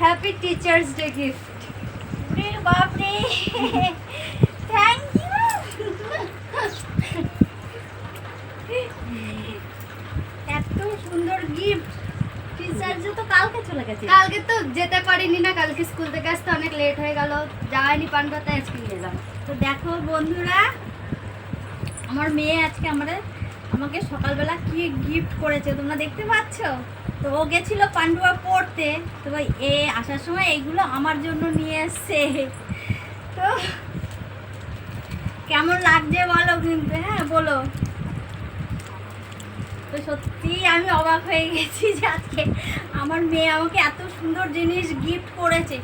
Happy teachers day gift রে thank you এত সুন্দর গিফট টিচার যে তো কালকে চলে গেছে। কালকে তো যেতে পারিনি না কালকে স্কুল থেকে আসতে অনেক লেট হয়ে গেল। যাইনি পান্ডাতে আজকে নিয়ে যাব। তো দেখো বন্ধুরা আমার মেয়ে আজকে আমাদের আমাকে সকালবেলা কি গিফট করেছে তোমরা দেখতে পাচ্ছ? তো ও গেছিল পান্ডুয়া পড়তে। তো ভাই, এ আসার সময় এইগুলো আমার জন্য নিয়ে এসছে। তো কেমন লাগছে বলো কিন্তু হ্যাঁ বলো। তো সত্যি আমি অবাক হয়ে গেছি যে আজকে আমার মেয়ে আমাকে এত সুন্দর জিনিস গিফট করেছে।